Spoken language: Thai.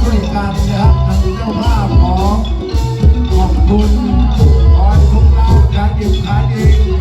ช่วยกันนะครับงเจ้าภาพของขอบคุณคอยทุกร้านการเยิบขายเอง